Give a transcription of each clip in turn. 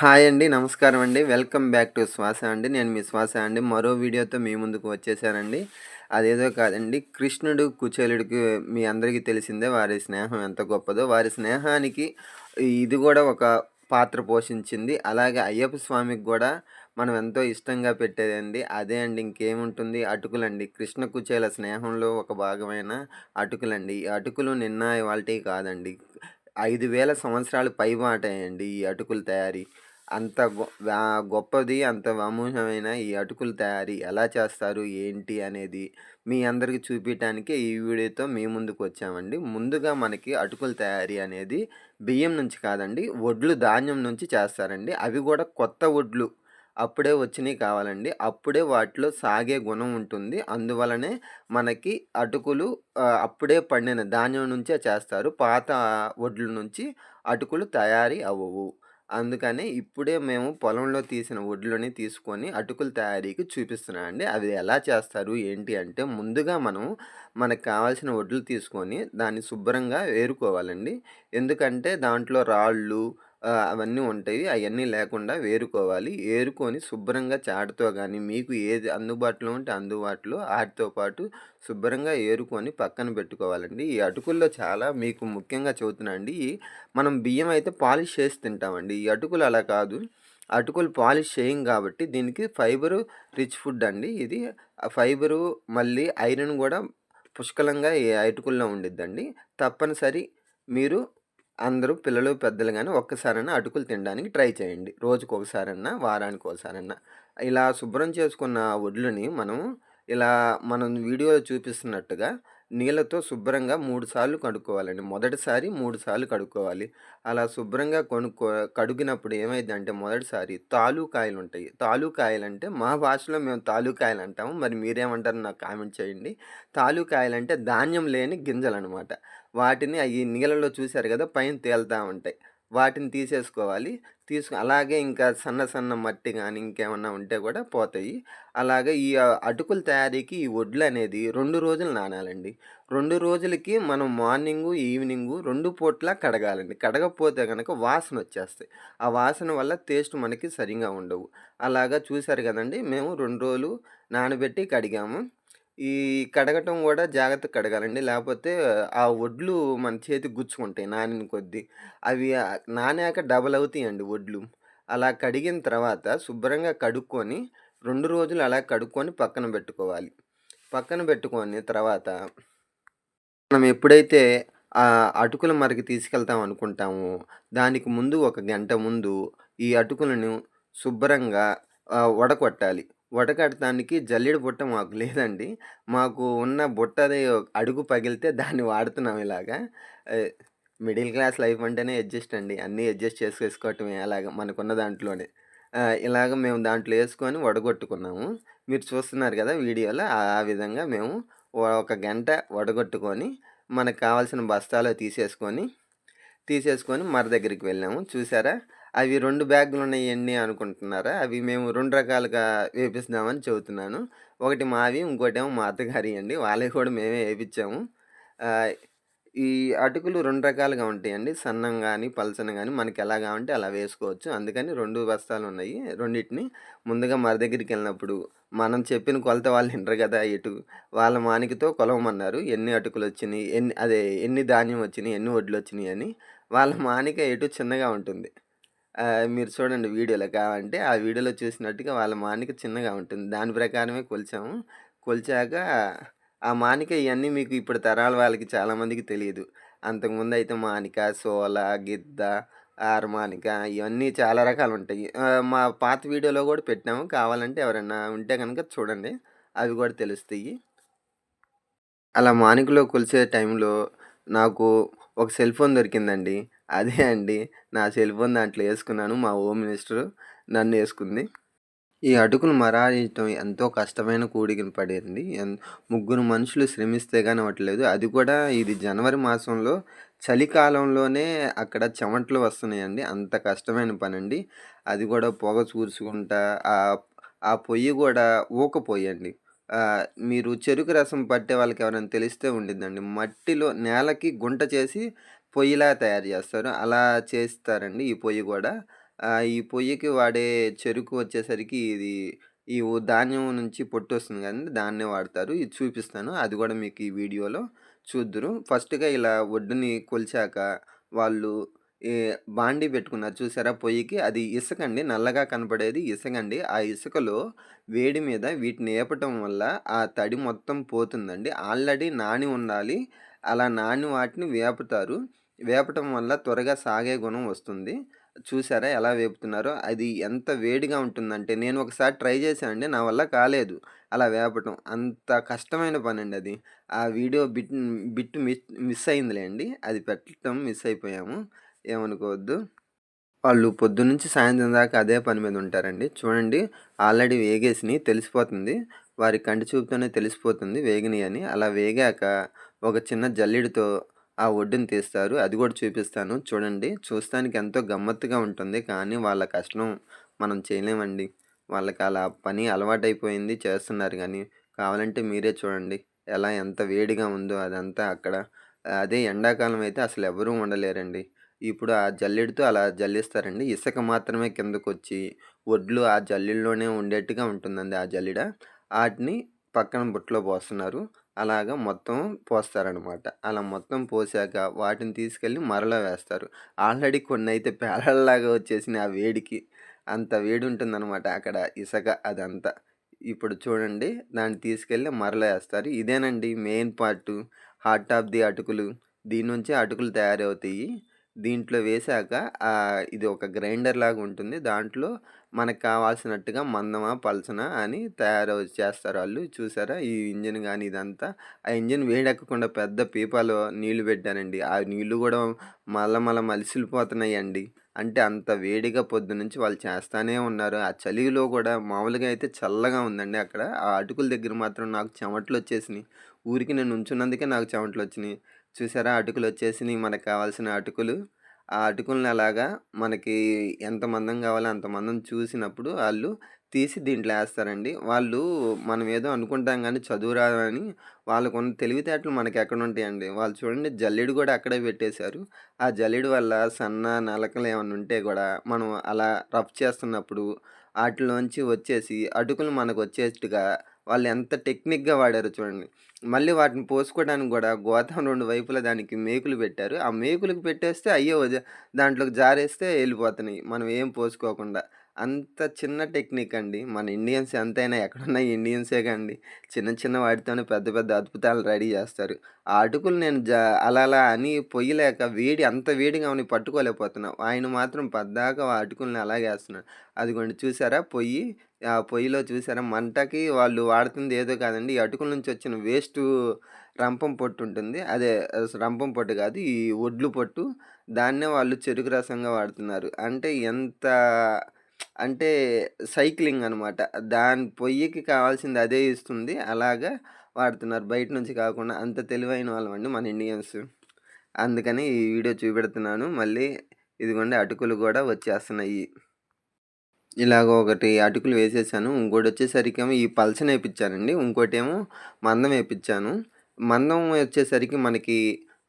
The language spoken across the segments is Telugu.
హాయ్ అండి. నమస్కారం అండి. వెల్కమ్ బ్యాక్ టు శ్వాస అండి. నేను మీ శ్వాస అండి. మరో వీడియోతో మీ ముందుకు వచ్చేసానండి. అదేదో కాదండి కృష్ణుడు, కుచేలుడికి మీ అందరికీ తెలిసిందే వారి స్నేహం ఎంత గొప్పదో. వారి స్నేహానికి ఇది కూడా ఒక పాత్ర పోషించింది. అలాగే అయ్యప్ప స్వామికి కూడా మనం ఎంతో ఇష్టంగా పెట్టేదండి. అదే అండి ఇంకేముంటుంది అటుకులండి. కృష్ణ, కుచేల స్నేహంలో ఒక భాగమైన అటుకులండి. ఈ అటుకులు నిన్న ఇవాళ కాదండి. ఐదు వేల సంవత్సరాలు పైబాటాయండి ఈ అటుకుల తయారీ. అంత గొ గొప్పది అంత అమూల్యమైన ఈ అటుకుల తయారీ ఎలా చేస్తారు, ఏంటి అనేది మీ అందరికి చూపియటానికే ఈ వీడియోతో మీ ముందుకు వచ్చామండి. ముందుగా మనకి అటుకుల తయారీ అనేది బియ్యం నుంచి కాదండి, వడ్లు ధాన్యం నుంచి చేస్తారండి. అవి కూడా కొత్త వడ్లు అప్పుడే వచ్చినవి కావాలండి. అప్పుడే వాటిలో సాగే గుణం ఉంటుంది. అందువలనే మనకి అటుకులు అప్పుడే పండిన ధాన్యం నుంచే చేస్తారు. పాత వడ్ల నుంచి అటుకులు తయారీ అవ్వవు. అందుకని ఇప్పుడే మేము పొలంలో తీసిన వడ్లని తీసుకొని అటుకుల తయారీకి చూపిస్తున్నానండి. అవి ఎలా చేస్తారు, ఏంటి అంటే ముందుగా మనం మనకు కావాల్సిన వడ్లు తీసుకొని దాన్ని శుభ్రంగా ఏరుకోవాలండి. ఎందుకంటే దాంట్లో రాళ్ళు అవన్నీ ఉంటాయి. అవన్నీ లేకుండా వేరుకోవాలి. ఏరుకొని శుభ్రంగా చాటుతో కానీ మీకు ఏది అందుబాటులో ఉంటే అందుబాటులో ఆటితో పాటు శుభ్రంగా ఏరుకొని పక్కన పెట్టుకోవాలండి. ఈ అటుకుల్లో చాలా మీకు ముఖ్యంగా చెబుతున్నా అండి. మనం బియ్యం అయితే పాలిష్ చేసి తింటామండి. ఈ అటుకులు అలా కాదు. అటుకులు పాలిష్ చేయం కాబట్టి దీనికి ఫైబరు రిచ్ ఫుడ్ అండి. ఇది ఫైబరు మళ్ళీ ఐరన్ కూడా పుష్కలంగా ఈ అటుకుల్లో ఉండిద్దండి. తప్పనిసరి మీరు అందరూ పిల్లలు, పెద్దలు కానీ ఒక్కసారైనా అటుకులు తినడానికి ట్రై చేయండి. రోజుకొకసారన్నా, వారానికి ఒకసారన్నా. ఇలా శుభ్రం చేసుకున్న వడ్లని మనం ఇలా మనం వీడియోలో చూపిస్తున్నట్టుగా నీళ్ళతో శుభ్రంగా మూడుసార్లు కడుక్కోవాలండి. మొదటిసారి 3 సార్లు కడుక్కోవాలి. అలా శుభ్రంగా కొనుక్కో కడిగినప్పుడు ఏమైందంటే మొదటిసారి తాలూకాయలు ఉంటాయి తాలూకాయలు అంటే మా భాషలో మేము తాలూకాయలంటాము. మరి మీరేమంటారు నాకు కామెంట్ చేయండి. తాలూకాయలు అంటే ధాన్యం లేని గింజలు అనమాట వాటిని అవి నీళ్ళలో చూశారు కదా! పైన తేలుతా ఉంటాయి. వాటిని తీసేసుకోవాలి. తీసుకు అలాగే ఇంకా సన్న సన్న మట్టి కానీ ఇంకేమన్నా ఉంటే కూడా పోతాయి. అలాగే ఈ అటుకుల తయారీకి ఈ వడ్లు అనేది రెండు రోజులు నానాలండి. రెండు రోజులకి మనం మార్నింగు, ఈవినింగు రెండు పూట్ల కడగాలండి. కడగకపోతే వాసన వచ్చేస్తాయి ఆ వాసన వల్ల టేస్ట్ మనకి సరిగా ఉండవు. అలాగా చూశారు కదండీ! మేము రెండు రోజులు నానబెట్టి కడిగాము. ఈ కడగటం కూడా జాగ్రత్తగా కడగాలండి. లేకపోతే ఆ వడ్లు మన చేతికి గుచ్చుకుంటాయి నానిన కొద్దీ. అవి నానాక డబల్ అవుతాయండి వడ్లు. అలా కడిగిన తర్వాత శుభ్రంగా కడుక్కొని రెండు రోజులు అలా కడుక్కొని పక్కన పెట్టుకోవాలి. పక్కన పెట్టుకొని తర్వాత మనం ఎప్పుడైతే ఆ అటుకుల మరకి తీసుకెళ్తాం అనుకుంటామో, దానికి ముందు ఒక గంట ముందు ఈ అటుకులను శుభ్రంగా వడకొట్టాలి. వడకట్టడానికి జల్లెడ బుట్ట మాకు లేదండి. మాకు ఉన్న బుట్టది అడుగు పగిలితే దాన్ని వాడుతున్నాం ఇలాగా. మిడిల్ క్లాస్ లైఫ్ అంటేనే అడ్జస్ట్ అండి. అన్నీ అడ్జస్ట్ చేసేసుకోవటమే అలాగా మనకున్న దాంట్లోనే. ఇలాగ మేము దాంట్లో వేసుకొని వడగొట్టుకున్నాము. మీరు చూస్తున్నారు కదా వీడియోలో. ఆ విధంగా మేము ఒక గంట వడగొట్టుకొని, మనకు కావాల్సిన బస్తాలో తీసేసుకొని, తీసేసుకొని మర దగ్గరికి వెళ్ళాము. చూసారా? అవి 2 బ్యాగులున్నయెన్ని అనుకుంటున్నారా? అవి మేము రెండు రకాలుగా వేపిస్తున్నామని చెబుతున్నాను. ఒకటి మావి, ఇంకోటేమో మా అత్తగారి అండి వాళ్ళయి కూడా మేమే వేపించాము ఈ అటుకులు రెండు రకాలుగా ఉంటాయండి. సన్నం కానీ పలసన కానీ మనకి ఎలా కావంటే అలా వేసుకోవచ్చు. అందుకని రెండు బస్తాలు ఉన్నాయి రెండిటిని ముందుగా మన దగ్గరికి వెళ్ళినప్పుడు మనం చెప్పిన కొలత వాళ్ళు వినరు కదా! ఇటు వాళ్ళ మానికతో కొలవమన్నారు. ఎన్ని అటుకులు వచ్చినాయి ఎన్ని అదే ఎన్ని ధాన్యం వచ్చినాయి ఎన్ని వడ్లు వచ్చినాయి అని వాళ్ళ మానిక ఎటు చిన్నగా ఉంటుంది. ఆహ్, మీరు చూడండి వీడియోలో కావాలంటే ఆ వీడియోలో చూసినట్టుగా వాళ్ళ మానిక చిన్నగా ఉంటుంది. దాని ప్రకారమే కొలిచాము. కొలిచాక ఆ మానిక ఇయన్నీ మీకు ఇప్పుడు తరాల వాళ్ళకి చాలామందికి తెలీదు. అంతకుముందయితే మానిక, సోల, గిద్ద, ఆరమానిక ఇవన్నీ చాలా రకాలుంటాయి. ఆహ్, మా పాత వీడియోలో కూడా పెట్టాము. కావాలంటే ఎవరైనా ఉంటే గనక చూడండి. అవి కూడా తెలుస్తయి. అలా మానికలో కొలిచే టైంలో నాకు ఒక సెల్ ఫోన్ దొరికిందండి. అదే అండి నా సెల్ ఫోన్ దాంట్లో వేసుకున్నాను మా హోమ్ మినిస్టరు నన్నేసుకుంది. ఈ అటుకులు మరాయించటం ఎంతో కష్టమైన కూడికను పడింది. ఎన్ ముగ్గురు మనుషులు శ్రమిస్తే గాని అవ్వట్లేదు. అది కూడా ఇది జనవరి మాసంలో చలికాలంలోనే అక్కడ చెమట్లు వస్తున్నాయండి. అంత కష్టమైన పని అండి అది కూడా పొగ చూసుకుంటా ఆ ఆ పొయ్యి కూడా ఊక పొయ్యండి. మీరు చెరుకు రసం పట్టే వాళ్ళకి ఎవరైనా తెలిస్తే ఉండిద్దండి. మట్టిలో నేలకి గుంట చేసి పొయ్యిలా తయారు చేస్తారు. అలా చేస్తారండి ఈ పొయ్యి కూడా. ఈ పొయ్యికి వాడే చెరుకు వచ్చేసరికి ఇది ఈ ధాన్యం నుంచి పొట్టు వస్తుంది కదండి దాన్నే వాడతారు. ఇది చూపిస్తాను. అది కూడా మీకు ఈ వీడియోలో చూద్దురు. ఫస్ట్‌గా ఇలా ఒడ్డుని కొలిచాక వాళ్ళు బాండి బాండీ పెట్టుకున్నారు చూసారా పొయ్యికి? అది ఇసకండి. నల్లగా కనపడేది ఇసకండి. ఆ ఇసుకలో వేడి మీద వీటిని ఏపటం వల్ల ఆ తడి మొత్తం పోతుందండి. ఆల్రెడీ నాని ఉండాలి. అలా నాని వాటిని వేపుతారు. వేపటం వల్ల త్వరగా సాగే గుణం వస్తుంది. చూసారా ఎలా వేపుతున్నారో? అది ఎంత వేడిగా ఉంటుందంటే నేను ఒకసారి ట్రై చేశానండి. నా వల్ల కాలేదు అలా వేపటం. అంత కష్టమైన పని అండి అది. ఆ video bit bit miss miss అయిందిలెండి. అది పెట్టడం మిస్ అయిపోయాము. ఏమనుకోవద్దు. వాళ్ళు పొద్దున్నుంచి సాయంత్రం దాకా అదే పని మీద ఉంటారండి. చూడండి ఆల్రెడీ వేగేసిని తెలిసిపోతుంది. వారి కంటి చూపుతోనే తెలిసిపోతుంది వేగినియని. అలా వేగాక ఒక చిన్న జల్లెడితో ఆ ఒడ్డుని తీస్తారు. అది కూడా చూపిస్తాను చూడండి. చూస్తానికి ఎంతో గమ్మత్తుగా ఉంటుంది. కానీ వాళ్ళ కష్టం మనం చేయలేమండి. వాళ్ళకి అలా పని అలవాటైపోయింది చేస్తున్నారు కానీ కావాలంటే మీరే చూడండి. ఎలా ఎంత వేడిగా ఉందో అదంతా అక్కడ. అదే ఎండాకాలం అయితే అసలు ఎవరూ ఉండలేరండి. ఇప్పుడు ఆ జల్లెడతో అలా జల్లిస్తారండి. ఇసుక మాత్రమే కిందకొచ్చి, ఒడ్లు ఆ జల్లెడలోనే ఉండేట్టుగా ఉంటుందండి ఆ జల్లిడ వాటిని పక్కన బుట్టలో పోస్తున్నారు. అలాగా మొత్తం పోస్తారనమాట. అలా మొత్తం పోసాక వాటిని తీసుకెళ్ళి మరలా వేస్తారు. ఆల్రెడీ కొన్ని అయితే పేలల్లాగా వచ్చేసినాయి ఆ వేడికి. అంత వేడి ఉంటుందనమాట అక్కడ ఇసక అదంతా. ఇప్పుడు చూడండి దాన్ని తీసుకెళ్ళి మరలా వేస్తారు ఇదేనండి main part heart of the అటుకులు. దీని నుంచే అటుకులు తయారవుతాయి. దీంట్లో వేశాక ఇది ఒక గ్రైండర్ లాగా ఉంటుంది. దాంట్లో మనకు కావాల్సినట్టుగా మందమా, పలచనా అని తయారు చేస్తారు వాళ్ళు చూసారా? ఈ ఇంజిన్ కానీ ఇదంతా. ఆ ఇంజిన్ వేడెక్కకుండా పెద్ద పీపాలో నీళ్ళు పెట్టానండి. ఆ నీళ్ళు మళ్ళా మల్ల మలిసిలిపోతున్నాయి అండి అంటే అంత వేడిగా పొద్దున్నుంచి వాళ్ళు చేస్తానే ఉన్నారు. ఆ చలిలో కూడా మామూలుగా అయితే చల్లగా ఉందండి అక్కడ. ఆ అటుకుల దగ్గర మాత్రం నాకు చెమటలొచ్చేసినియి. ఊరికి నేను నుంచున్నందుకే నాకు చెమటలొచ్చినియి. చూసారా? అటుకులొచ్చేసినియి మనకు కావాల్సిన అటుకులు. ఆ అటుకులను అలాగా మనకి ఎంత మందం కావాలో అంత మందం చూసినప్పుడు వాళ్ళు తీసి దీంట్లో వేస్తారండి వాళ్ళు మనం ఏదో అనుకుంటాం కానీ చదువు రాదని వాళ్ళకున్న తెలివితేటలు మనకి ఎక్కడుంటాయండి వాళ్ళు చూడండి జల్లెడు కూడా అక్కడే పెట్టేశారు. ఆ జల్లెడు వల్ల సన్న నలకలు ఏమైనా ఉంటే కూడా మనం అలా రఫ్ చేస్తున్నప్పుడు వాటిలోంచి వచ్చేసి అటుకులు మనకు వచ్చేట్టుగా వాళ్ళు ఎంత టెక్నిక్‌గా వాడారో చూడండి. మళ్ళీ వాటిని పోసుకోవడానికి కూడా గోతం రెండు వైపులా దానికి మేకులు పెట్టారు. ఆ మేకులకు పెట్టేస్తే అయ్యో దాంట్లోకి జారేస్తే వెళ్ళిపోతున్నాయి మనం ఏం పోసుకోకుండా. అంత చిన్న టెక్నిక్ అండి. మన ఇండియన్స్ ఎంతైనా ఎక్కడున్నా ఇండియన్సే కండి చిన్న చిన్న వాటితోనే పెద్ద పెద్ద అద్భుతాలు రెడీ చేస్తారు ఆ అటుకులు నేను జా అలా అలా అని పొయ్యలేక వేడి అంత వేడిగా ఉన్నాయి పట్టుకోలేకపోతున్నా. ఆయన మాత్రం పద్దాక ఆ అటుకుల్ని అలాగే వేస్తున్నాడు అదిగోండి చూసారా పొయ్యి? ఆ పొయ్యిలో చూసారా మంటకి వాళ్ళు వాడుతుంది ఏదో కాదండి. ఈ అటుకుల నుంచి వచ్చిన వేస్టు రంపం పొట్టు ఉంటుంది. అదే రంపం పొట్టు కాదు. ఈ ఒడ్లు పొట్టు. దాన్నే వాళ్ళు చెరుకు రసంగా వాడుతున్నారు. అంటే ఎంత అంటే సైక్లింగ్ అనమాట. దాని పొయ్యికి కావాల్సింది అదే ఇస్తుంది. అలాగా వాడుతున్నారు. బయట నుంచి కాకుండా అంత తెలివైన వాళ్ళమండి మన ఇండియన్స్. అందుకని ఈ వీడియో చూపెడుతున్నాను. మళ్ళీ ఇదిగోండి అటుకులు గూడా వచ్చేస్తున్నాయి. ఇలాగ ఒకటి అటుకులు వేసేసాను. ఇంకోటొచ్చేసరికేమో ఈ పలచన ఏపిచ్చానండి. ఇంకోటేమో మందం ఏపిచ్చాను. మందం వచ్చేసరికి మనకి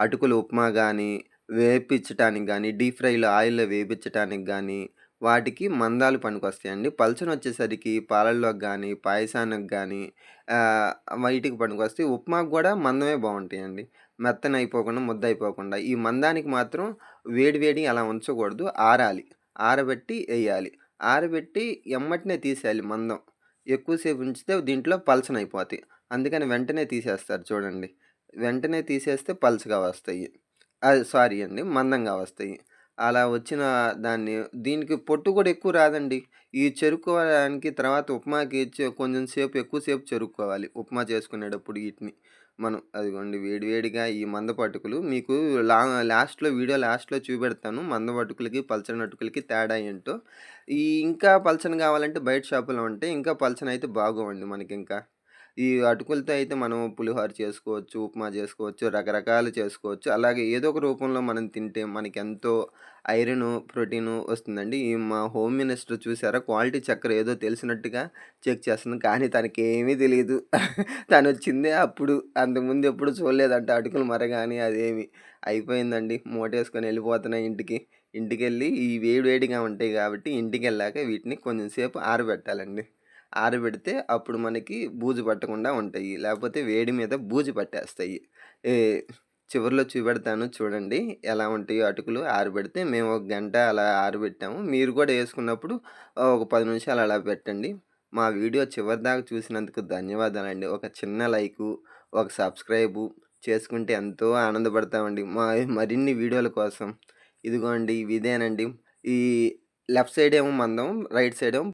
అటుకులు ఉప్మా గానీ, వేపించటానికి గానీ, డీప్ ఫ్రైలో ఆయిల్‌లో వేపించటానికి గానీ, వాటికి మందాలు పనికొస్తాయండి. పలచనొచ్చేసరికి పాలల్లోకి కానీ పాయసానికి కానీ వైటికి పనికొస్తాయి. ఉప్మాకు కూడా మందమే బాగుంటాయండి మెత్తన అయిపోకుండా ముద్ద అయిపోకుండా ఈ మందానికి మాత్రం వేడి వేడి అలా ఉంచకూడదు. ఆరాలి. ఆరబెట్టి వేయాలి ఆరబెట్టి ఎమ్మటనే తీసేయాలి మందం. ఎక్కువసేపు ఉంచితే దీంట్లో పలచనయిపోతాయి. అందుకని వెంటనే తీసేస్తారు చూడండి. వెంటనే తీసేస్తే పల్చగా వస్తాయి. అది సారీ అండి. మందంగా వస్తాయి. అలా వచ్చిన దాన్ని దీనికి పొట్టు కూడా ఎక్కువ రాదండి. ఈ చెరుక్కోవడానికి తర్వాత ఉప్మాకి కొంచెం సేపు ఎక్కువసేపు చెరుక్కోవాలి. ఉప్మా చేసుకునేటప్పుడు వీటిని మనం అదిగోండి వేడివేడిగా ఈ మందపటుకులు మీకు లా లాస్ట్‌లో వీడియో లాస్ట్‌లో చూపెడతాను. మందపటుకులకి పల్చని అటుకులకి తేడా ఏంటో. ఈ ఇంకా పలచన కావాలంటే బయట షాపులో ఉంటే ఇంకా పలచనయితే బాగోవండి మనకింకా. ఈ అటుకులతో అయితే మనం పులిహోర చేసుకోవచ్చు, ఉప్మా చేసుకోవచ్చు, రకరకాలు చేసుకోవచ్చు. అలాగే ఏదో ఒక రూపంలో మనం తింటే మనకెంతో ఐరను, ప్రోటీను వస్తుందండి. ఈ మా హోమ్ మినిస్టర్ చూసారా క్వాలిటీ చక్కెర ఏదో తెలిసినట్టుగా చెక్ చేస్తుంది. కానీ తనకి ఏమీ తెలియదు తను వచ్చిందే అప్పుడు. అంతకుముందు ఎప్పుడు చూడలేదంట అటుకులు మరగాని అదేమి. అయిపోయిందండి. మూటేసుకొని వెళ్ళిపోతున్నాయి ఇంటికి. ఇంటికెళ్ళి ఈ వేడి వేడిగా ఉంటాయి కాబట్టి ఇంటికెళ్ళాక వీటిని కొంచెం సేపు ఆరబెట్టాలండి. ఆరబెడితే అప్పుడు మనకి బూజు పట్టకుండా ఉంటాయి. లేకపోతే వేడి మీద బూజు పట్టేస్తాయి. ఏ చివర్లో చూపెడతాను చూడండి ఎలా ఉంటాయో అటుకులు ఆరబెడితే మేము ఒక గంట అలా ఆరబెట్టాము. మీరు కూడా వేసుకున్నప్పుడు ఒక పది నిమిషాలు అలా పెట్టండి. మా వీడియో చివరిదాకా చూసినందుకు ధన్యవాదాలండి. ఒక చిన్న లైకు, ఒక సబ్స్క్రైబు చేసుకుంటే ఎంతో ఆనందపడతామండి. మా మరిన్ని వీడియోల కోసం ఇదిగోండి ఇదేనండి. ఈ లెఫ్ట్ సైడ్ ఏమో మందం, రైట్ సైడ్ ఏమో